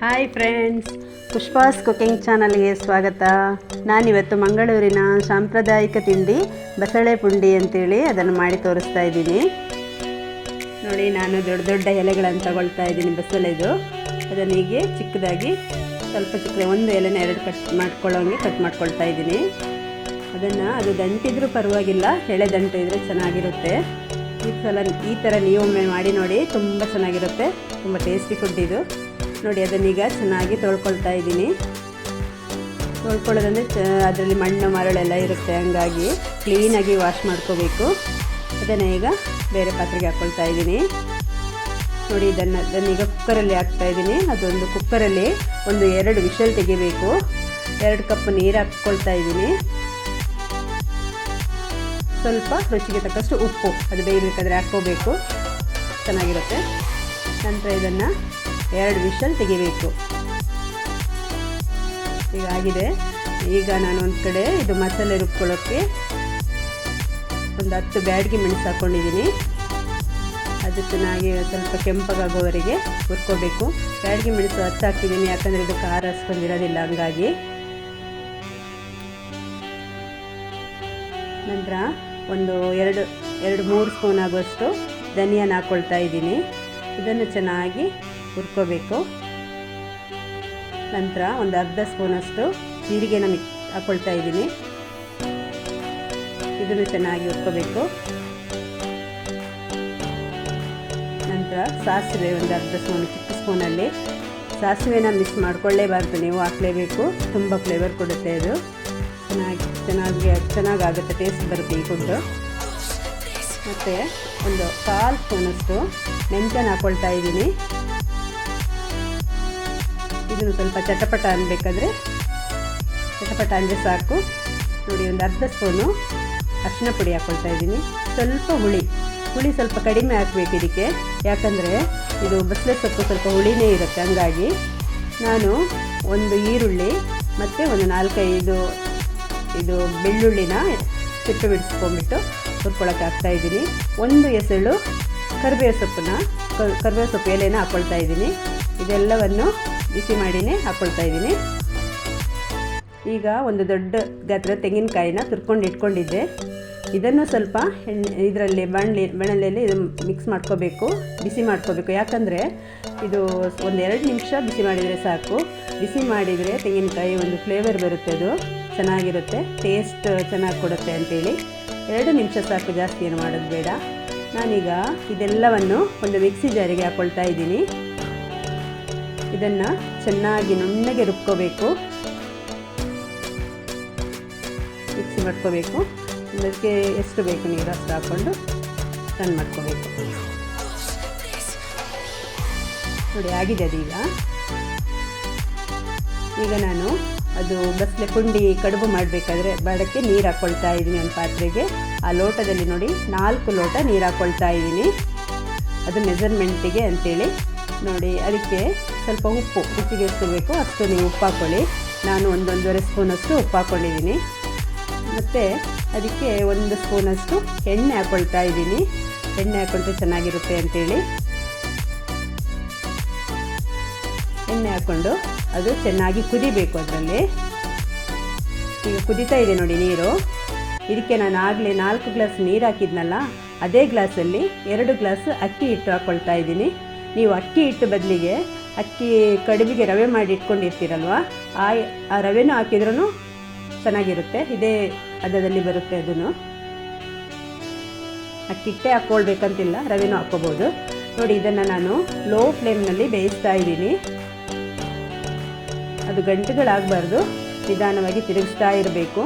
Hi friends ಪುಷ್ಪಾಸ್ cooking ಚಾನಲ್ಗೆ ಸ್ವಾಗತ. ನಾನಿವತ್ತು ಮಂಗಳೂರಿನ ಸಾಂಪ್ರದಾಯಿಕ ತಿಂಡಿ ಬಸಳೆ ಪುಂಡಿ ಅಂತೇಳಿ ಅದನ್ನು ಮಾಡಿ ತೋರಿಸ್ತಾ ಇದ್ದೀನಿ. ನೋಡಿ, ನಾನು ದೊಡ್ಡ ದೊಡ್ಡ ಎಲೆಗಳನ್ನು ತಗೊಳ್ತಾ ಇದ್ದೀನಿ ಬಸಳೆದು. ಅದನ್ನು ಹೀಗೆ ಚಿಕ್ಕದಾಗಿ, ಸ್ವಲ್ಪ ಚಿಕ್ಕ ಒಂದು ಎಲೆನ ಎರಡು ಕಟ್ ಮಾಡ್ಕೊಳ್ಳೋಂಗೆ ಕಟ್ ಮಾಡ್ಕೊಳ್ತಾ ಇದ್ದೀನಿ. ಅದನ್ನು ಅದು ದಂಟಿದ್ರೂ ಪರವಾಗಿಲ್ಲ, ಎಳೆ ದಂಟು ಇದ್ದರೆ ಚೆನ್ನಾಗಿರುತ್ತೆ. ಈ ಸಲ ಈ ಥರ ನೀವೊಮ್ಮೆ ಮಾಡಿ ನೋಡಿ, ತುಂಬ ಚೆನ್ನಾಗಿರುತ್ತೆ. ತುಂಬ ಟೇಸ್ಟಿ ಫುಡ್ ಇದು. ನೋಡಿ ಅದನ್ನೀಗ ಚೆನ್ನಾಗಿ ತೊಳ್ಕೊಳ್ತಾ ಇದ್ದೀನಿ. ತೊಳ್ಕೊಳ್ಳೋದಂದರೆ ಚ, ಅದರಲ್ಲಿ ಮಣ್ಣು, ಮರಳೆಲ್ಲ ಇರುತ್ತೆ, ಹಂಗಾಗಿ ಕ್ಲೀನಾಗಿ ವಾಶ್ ಮಾಡ್ಕೋಬೇಕು. ಅದನ್ನು ಈಗ ಬೇರೆ ಪಾತ್ರೆಗೆ ಹಾಕ್ಕೊಳ್ತಾ ಇದ್ದೀನಿ. ನೋಡಿ, ಇದನ್ನು ಅದನ್ನೀಗ ಕುಕ್ಕರಲ್ಲಿ ಹಾಕ್ತಾ ಇದ್ದೀನಿ. ಅದೊಂದು ಕುಕ್ಕರಲ್ಲಿ ಒಂದು ಎರಡು ವಿಷಲ್ ತೆಗಿಬೇಕು. ಎರಡು ಕಪ್ ನೀರು ಹಾಕ್ಕೊಳ್ತಾ ಇದ್ದೀನಿ. ಸ್ವಲ್ಪ ರುಚಿಗೆ ತಕ್ಕಷ್ಟು ಉಪ್ಪು ಅದು ಬೇಯಬೇಕಾದ್ರೆ ಹಾಕ್ಕೋಬೇಕು. ಚೆನ್ನಾಗಿರುತ್ತೆ. ನಂತರ ಇದನ್ನು ಎರಡು ವಿಷಲ್ ತೆಗಿಬೇಕು. ಈಗ ಆಗಿದೆ. ಈಗ ನಾನು ಒಂದು ಕಡೆ ಇದು ಮಸಾಲೆ ರುಬ್ಕೊಳ್ಳೋಕ್ಕೆ ಒಂದು ಹತ್ತು ಬ್ಯಾಡ್ಗೆ ಮೆಣಸು ಹಾಕ್ಕೊಂಡಿದ್ದೀನಿ ಅದು ಚೆನ್ನಾಗಿ ಸ್ವಲ್ಪ ಕೆಂಪಗಾಗೋವರೆಗೆ ಹುರ್ಕೋಬೇಕು. ಬ್ಯಾಡ್ಗೆ ಮೆಣಸು ಹತ್ತು ಹಾಕಿದ್ದೀನಿ, ಯಾಕಂದರೆ ಇದು ಖಾರ ಹಸ್ಕೊಂಡಿರೋದಿಲ್ಲ ಹಂಗಾಗಿ. ನಂತರ ಒಂದು ಎರಡು ಎರಡು ಮೂರು ಸ್ಪೂನ್ ಆಗುವಷ್ಟು ಧನಿಯಾನ ಹಾಕ್ಕೊಳ್ತಾ ಇದ್ದೀನಿ. ಇದನ್ನು ಚೆನ್ನಾಗಿ ಹುರ್ಕೋಬೇಕು. ನಂತರ ಒಂದು ಅರ್ಧ ಸ್ಪೂನಷ್ಟು ಜೀರಿಗೆನ ಮಿಕ್ ಹಾಕ್ಕೊಳ್ತಾ ಇದ್ದೀನಿ. ಇದನ್ನು ಚೆನ್ನಾಗಿ ಹುರ್ಕೋಬೇಕು. ನಂತರ ಸಾಸಿವೆ ಒಂದು ಅರ್ಧ ಸ್ಪೂನ್, ಚಿಕ್ಕ ಸ್ಪೂನಲ್ಲಿ. ಸಾಸಿವೆನ ಮಿಸ್ ಮಾಡ್ಕೊಳ್ಳೇಬಾರ್ದು, ನೀವು ಹಾಕಲೇಬೇಕು. ತುಂಬ ಫ್ಲೇವರ್ ಕೊಡುತ್ತೆ ಅದು. ಚೆನ್ನಾಗಿ ಚೆನ್ನಾಗಿ ಚೆನ್ನಾಗಾಗುತ್ತೆ ಟೇಸ್ಟ್ ಬರುತ್ತೆ ಈ ಫುಡ್ಡು. ಮತ್ತು ಒಂದು ಕಾಲು ಸ್ಪೂನಷ್ಟು ಮೆಂತ್ಯನ ಹಾಕ್ಕೊಳ್ತಾ ಇದ್ದೀನಿ. ಇದನ್ನು ಸ್ವಲ್ಪ ಚಟಪಟ ಅನ್ಬೇಕಾದ್ರೆ ಚಟಪಟ ಅಂದರೆ ಸಾಕು. ನೋಡಿ, ಒಂದು ಅರ್ಧ ಸ್ಪೂನು ಅರಿಶಿನ ಪುಡಿ ಹಾಕ್ಕೊಳ್ತಾ ಇದ್ದೀನಿ. ಸ್ವಲ್ಪ ಹುಳಿ ಹುಳಿ ಸ್ವಲ್ಪ ಕಡಿಮೆ ಹಾಕಬೇಕು ಇದಕ್ಕೆ. ಯಾಕಂದರೆ ಇದು ಬಸಳೆ ಸೊಪ್ಪು ಸ್ವಲ್ಪ ಹುಳಿನೇ ಇರುತ್ತೆ, ಹಂಗಾಗಿ ನಾನು ಒಂದು ಈರುಳ್ಳಿ ಮತ್ತು ಒಂದು ನಾಲ್ಕೈದು ಇದು ಬೆಳ್ಳುಳ್ಳಿನ ಸಿಟ್ಟು ಬಿಡಿಸ್ಕೊಂಡ್ಬಿಟ್ಟು ಹುರ್ಕೊಳಕ್ಕೆ ಹಾಕ್ತಾ ಇದ್ದೀನಿ. ಒಂದು ಎಸಳು ಕರಿಬೇವು ಸೊಪ್ಪನ್ನ, ಕರಿಬೇವು ಸೊಪ್ಪು ಎಲೆನ ಹಾಕ್ಕೊಳ್ತಾ ಇದ್ದೀನಿ. ಇದೆಲ್ಲವನ್ನು ಬಿಸಿ ಮಾಡಿನೇ ಹಾಕ್ಕೊಳ್ತಾ ಇದ್ದೀನಿ. ಈಗ ಒಂದು ದೊಡ್ಡ ಗಾತ್ರ ತೆಂಗಿನಕಾಯಿನ ತುರ್ಕೊಂಡು ಇಟ್ಕೊಂಡಿದ್ದೆ. ಇದನ್ನು ಸ್ವಲ್ಪ ಎಣ್ಣೆ, ಇದರಲ್ಲಿ ಬಾಣಲಿ, ಬಾಣಲೆಯಲ್ಲಿ ಇದು ಮಿಕ್ಸ್ ಮಾಡ್ಕೋಬೇಕು, ಬಿಸಿ ಮಾಡ್ಕೋಬೇಕು. ಯಾಕಂದರೆ ಇದು ಒಂದು ಎರಡು ನಿಮಿಷ ಬಿಸಿ ಮಾಡಿದರೆ ಸಾಕು. ಬಿಸಿ ಮಾಡಿದರೆ ತೆಂಗಿನಕಾಯಿ ಒಂದು ಫ್ಲೇವರ್ ಬರುತ್ತೆ ಅದು, ಚೆನ್ನಾಗಿರುತ್ತೆ ಟೇಸ್ಟ್ ಚೆನ್ನಾಗಿ ಕೊಡುತ್ತೆ ಅಂತೇಳಿ. ಎರಡು ನಿಮಿಷ ಸಾಕು, ಜಾಸ್ತಿ ಏನು ಮಾಡೋದು ಬೇಡ. ನಾನೀಗ ಇದೆಲ್ಲವನ್ನು ಒಂದು ಮಿಕ್ಸಿ ಜಾರಿಗೆ ಹಾಕ್ಕೊಳ್ತಾ ಇದ್ದೀನಿ. ಇದನ್ನು ಚೆನ್ನಾಗಿ ನುಣ್ಣಗೆ ರುಬ್ಕೋಬೇಕು. ಮಿಕ್ಸ್ ಮಾಡ್ಕೋಬೇಕು. ಅದಕ್ಕೆ ಎಷ್ಟು ಬೇಕು ನೀರು ಅಷ್ಟು ಹಾಕ್ಕೊಂಡು ರನ್ ಮಾಡ್ಕೋಬೇಕು. ನೋಡಿ, ಆಗಿದೆ ಅದೀಗ ಈಗ. ನಾನು ಅದು ಬಸ್ಲೆ ಕುಂಡಿ ಕಡುಬು ಮಾಡಬೇಕಾದ್ರೆ ಬಾಡಕ್ಕೆ ನೀರು ಹಾಕ್ಕೊಳ್ತಾ ಇದ್ದೀನಿ ಒಂದು ಪಾತ್ರೆಗೆ. ಆ ಲೋಟದಲ್ಲಿ ನೋಡಿ ನಾಲ್ಕು ಲೋಟ ನೀರು ಹಾಕ್ಕೊಳ್ತಾ ಇದ್ದೀನಿ ಅದು ಮೆಜರ್ಮೆಂಟಿಗೆ ಅಂತೇಳಿ. ನೋಡಿ, ಅದಕ್ಕೆ ಸ್ವಲ್ಪ ಉಪ್ಪು ರುಚಿಗೆ ಎಷ್ಟು ಬೇಕು ಅಷ್ಟು ನೀವು ಉಪ್ಪು ಹಾಕ್ಕೊಳ್ಳಿ ನಾನು ಒಂದೊಂದೂವರೆ ಸ್ಪೂನಷ್ಟು ಉಪ್ಪು ಹಾಕ್ಕೊಂಡಿದ್ದೀನಿ ಮತ್ತು ಅದಕ್ಕೆ ಒಂದು ಸ್ಪೂನಷ್ಟು ಎಣ್ಣೆ ಹಾಕ್ಕೊಳ್ತಾ ಇದ್ದೀನಿ. ಎಣ್ಣೆ ಹಾಕ್ಕೊಂಡ್ರೆ ಚೆನ್ನಾಗಿರುತ್ತೆ ಅಂತೇಳಿ. ಎಣ್ಣೆ ಹಾಕ್ಕೊಂಡು ಅದು ಚೆನ್ನಾಗಿ ಕುದಿಬೇಕು ಅದರಲ್ಲಿ. ಈಗ ಕುದಿತಾ ಇದೆ ನೋಡಿ ನೀರು. ಇದಕ್ಕೆ ನಾನು ಆಗಲೇ ನಾಲ್ಕು ಗ್ಲಾಸ್ ನೀರು ಹಾಕಿದ್ನಲ್ಲ, ಅದೇ ಗ್ಲಾಸಲ್ಲಿ ಎರಡು ಗ್ಲಾಸ್ ಅಕ್ಕಿ ಹಿಟ್ಟು ಹಾಕ್ಕೊಳ್ತಾ ಇದ್ದೀನಿ. ನೀವು ಅಕ್ಕಿ ಹಿಟ್ಟು ಬದಲಿಗೆ ಅಕ್ಕಿ ಕಡುಬಿಗೆ ರವೆ ಮಾಡಿ ಇಟ್ಕೊಂಡಿರ್ತೀರಲ್ವ? ಆ ಆ ರವೆನೂ ಹಾಕಿದ್ರೂ ಚೆನ್ನಾಗಿರುತ್ತೆ. ಇದೇ ಹದದಲ್ಲಿ ಬರುತ್ತೆ ಅದನ್ನು. ಅಕ್ಕಿಟ್ಟೆ ಹಾಕ್ಕೊಳ್ಬೇಕಂತಿಲ್ಲ, ರವೆನೂ ಹಾಕ್ಕೋಬೋದು. ನೋಡಿ, ಇದನ್ನು ನಾನು ಲೋ ಫ್ಲೇಮ್ನಲ್ಲಿ ಬೇಯಿಸ್ತಾ ಇದ್ದೀನಿ. ಅದು ಗಂಟುಗಳಾಗಬಾರ್ದು, ನಿಧಾನವಾಗಿ ತಿರುಗಿಸ್ತಾ ಇರಬೇಕು.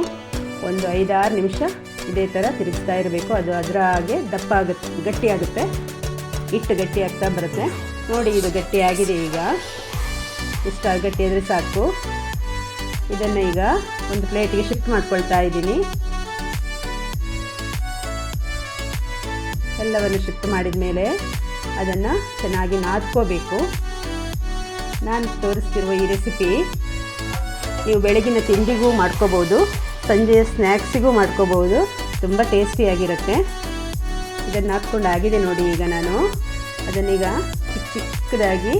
ಒಂದು ಐದಾರು ನಿಮಿಷ ಇದೇ ಥರ ತಿರುಗಿಸ್ತಾ ಇರಬೇಕು. ಅದು ಅದರ ಹಾಗೆ ದಪ್ಪ ಆಗುತ್ತೆ, ಗಟ್ಟಿಯಾಗುತ್ತೆ. ಇಟ್ಟು ಹಿಟ್ಟು ಗಟ್ಟಿ ಆಗ್ತಾ ಬರುತ್ತೆ. ನೋಡಿ ಇದು ಗಟ್ಟಿಯಾಗಿದೆ ಈಗ. ಇಷ್ಟ ಗಟ್ಟಿ ಆದರೆ ಸಾಕು. ಇದನ್ನು ಈಗ ಒಂದು ಪ್ಲೇಟಿಗೆ ಶಿಫ್ಟ್ ಮಾಡ್ಕೊಳ್ತಾ ಇದ್ದೀನಿ. ಎಲ್ಲವನ್ನು ಶಿಫ್ಟ್ ಮಾಡಿದ ಮೇಲೆ ಅದನ್ನು ಚೆನ್ನಾಗಿ ನಾದ್ಕೋಬೇಕು. ನಾನು ತೋರಿಸ್ತಿರುವ ಈ ರೆಸಿಪಿ ನೀವು ಬೆಳಗಿನ ತಿಂಡಿಗೂ ಮಾಡ್ಕೋಬೋದು, ಸಂಜೆಯ ಸ್ನ್ಯಾಕ್ಸಿಗೂ ಮಾಡ್ಕೋಬೋದು. ತುಂಬ ಟೇಸ್ಟಿಯಾಗಿರುತ್ತೆ ಇದನ್ನು ಹಾಕ್ಕೊಂಡು ಆಗಿದೆ ನೋಡಿ ಈಗ ನಾನು. ಅದನ್ನೀಗ ಚಿಕ್ಕ ಚಿಕ್ಕದಾಗಿ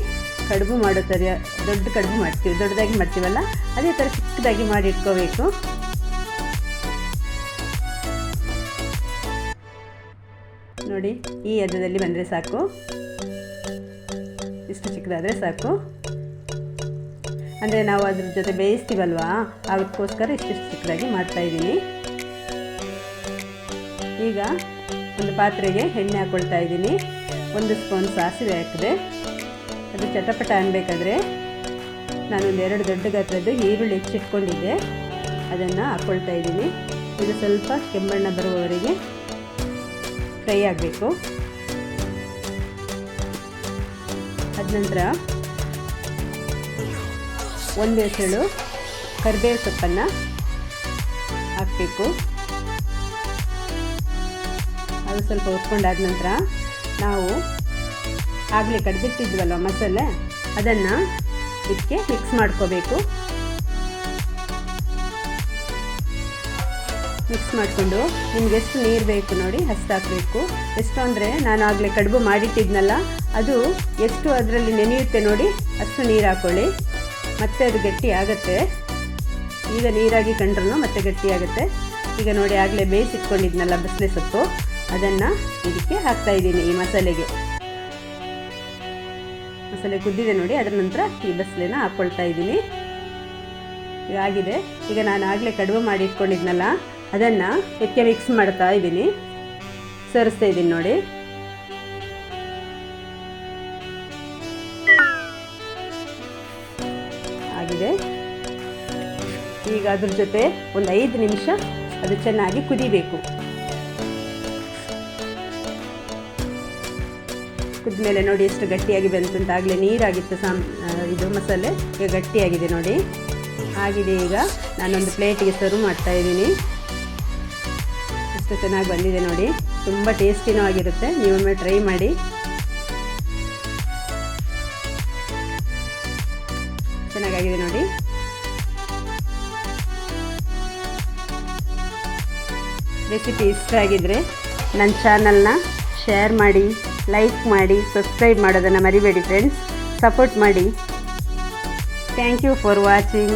ಕಡುಬು ಮಾಡೋ ಥರ ದೊಡ್ಡ ಕಡುಬು ಮಾಡ್ತೀವಿ, ದೊಡ್ಡದಾಗಿ ಮಾಡ್ತೀವಲ್ಲ, ಅದೇ ಥರ ಚಿಕ್ಕದಾಗಿ ಮಾಡಿ ಇಟ್ಕೋಬೇಕು. ನೋಡಿ, ಈ ಎದ್ದದಲ್ಲಿ ಬಂದರೆ ಸಾಕು. ಇಷ್ಟು ಚಿಕ್ಕದಾದರೆ ಸಾಕು. ಅಂದರೆ ನಾವು ಅದ್ರ ಜೊತೆ ಬೇಯಿಸ್ತೀವಲ್ವಾ? ಅದಕ್ಕೋಸ್ಕರ ಇಷ್ಟಿಷ್ಟು ಚಿಕ್ಕದಾಗಿ ಮಾಡ್ತಾಯಿದ್ದೀನಿ ಈಗ ಒಂದು ಪಾತ್ರೆಗೆ ಎಣ್ಣೆ ಹಾಕ್ಕೊಳ್ತಾ ಇದ್ದೀನಿ. ಒಂದು ಸ್ಪೂನ್ ಸಾಸಿವೆ ಹಾಕಿದೆ. ಅದು ಚಟಪಟ ಅನ್ಬೇಕಾದ್ರೆ ನಾನೊಂದು ಎರಡು ದೊಡ್ಡ ಗಾತ್ರದ್ದು ಈರುಳ್ಳಿ ಹೆಚ್ಚಿಟ್ಕೊಂಡಿದ್ದೆ. ಅದನ್ನು ಹಾಕ್ಕೊಳ್ತಾ ಇದ್ದೀನಿ. ಇದು ಸ್ವಲ್ಪ ಕೆಂಬಣ್ಣ ಬರುವವರೆಗೆ ಫ್ರೈ ಆಗಬೇಕು. ಅದನಂತರ ಒಂದು ಎಸಳು ಕರಿಬೇವು ಸೊಪ್ಪನ್ನು ಹಾಕಬೇಕು. ಅದು ಸ್ವಲ್ಪ ಹುರ್ಕೊಂಡಾದ ನಂತರ ನಾವು ಆಗಲೇ ಕಡ್ದಿಟ್ಟಿದ್ವಲ್ವ ಮಸಾಲೆ? ಅದನ್ನು ಇದಕ್ಕೆ ಮಿಕ್ಸ್ ಮಾಡ್ಕೋಬೇಕು. ಮಿಕ್ಸ್ ಮಾಡಿಕೊಂಡು ನಿಮ್ಗೆ ಎಷ್ಟು ನೀರು ಬೇಕು ನೋಡಿ ಹಸ್ತು ಹಾಕಬೇಕು. ಎಷ್ಟು ಅಂದರೆ ನಾನು ಆಗಲೇ ಕಡುಬು ಮಾಡಿಟ್ಟಿದ್ನಲ್ಲ, ಅದು ಎಷ್ಟು ಅದರಲ್ಲಿ ನೆನೆಯುತ್ತೆ ನೋಡಿ ಅಷ್ಟು ನೀರು ಹಾಕ್ಕೊಳ್ಳಿ ಮತ್ತೆ ಅದು ಗಟ್ಟಿ ಆಗುತ್ತೆ. ಈಗ ನೀರಾಗಿ ಕಂಡ್ರೂ ಮತ್ತೆ ಗಟ್ಟಿ ಆಗುತ್ತೆ. ಈಗ ನೋಡಿ ಆಗಲೇ ಬೇಯಿಸಿಟ್ಕೊಂಡಿದ್ನಲ್ಲ ಬಸಳೆ ಸೊಪ್ಪು. ಅದನ್ನು ಇದಕ್ಕೆ ಹಾಕ್ತಾ ಇದ್ದೀನಿ ಈ ಮಸಾಲೆಗೆ. ಮಸಾಲೆ ಕುದ್ದಿದೆ ನೋಡಿ, ಅದರ ನಂತರ ಈ ಬಸಳೆನ ಹಾಕ್ಕೊಳ್ತಾ ಇದ್ದೀನಿ. ಆಗಿದೆ. ಈಗ ನಾನು ಆಗಲೇ ಕಡುಬು ಮಾಡಿ ಇಟ್ಕೊಂಡಿದ್ನಲ್ಲ, ಅದನ್ನು ಇದಕ್ಕೆ ಮಿಕ್ಸ್ ಮಾಡ್ತಾ ಇದ್ದೀನಿ. ಸೇರಿಸ್ತಾ ಇದ್ದೀನಿ ನೋಡಿ. ಆಗಿದೆ. ಈಗ ಅದ್ರ ಜೊತೆ ಒಂದು ಐದು ನಿಮಿಷ ಅದು ಚೆನ್ನಾಗಿ ಕುದಿಬೇಕು. ಕುದ್ಮೇಲೆ ನೋಡಿ ಎಷ್ಟು ಗಟ್ಟಿಯಾಗಿ ಬಂತು ಅಂತ ಆಗಲೇ ನೀರಾಗಿತ್ತು ಸಾಮ್ ಇದು ಮಸಾಲೆ. ಈಗ ಗಟ್ಟಿಯಾಗಿದೆ ನೋಡಿ. ಆಗಿದೆ ಈಗ. ನಾನೊಂದು ಪ್ಲೇಟಿಗೆ ಸರ್ವ್ ಮಾಡ್ತಾ ಇದ್ದೀನಿ. ಎಷ್ಟು ಚೆನ್ನಾಗಿ ಬಂದಿದೆ ನೋಡಿ. ತುಂಬ ಟೇಸ್ಟಿನೂ ಆಗಿರುತ್ತೆ. ನೀವೊಮ್ಮೆ ಟ್ರೈ ಮಾಡಿ. ಚೆನ್ನಾಗಾಗಿದೆ ನೋಡಿ. ರೆಸಿಪಿ ಇಷ್ಟ ಆಗಿದ್ರೆ ನನ್ನ ಚಾನಲ್ನ ಶೇರ್ ಮಾಡಿ ಲೈಕ್ ಮಾಡಿ ಸಬ್ಸ್ಕ್ರೈಬ್ ಮಾಡೋದನ್ನು ಮರಿಬೇಡಿ ಫ್ರೆಂಡ್ಸ್ ಸಪೋರ್ಟ್ ಮಾಡಿ. Thank you for watching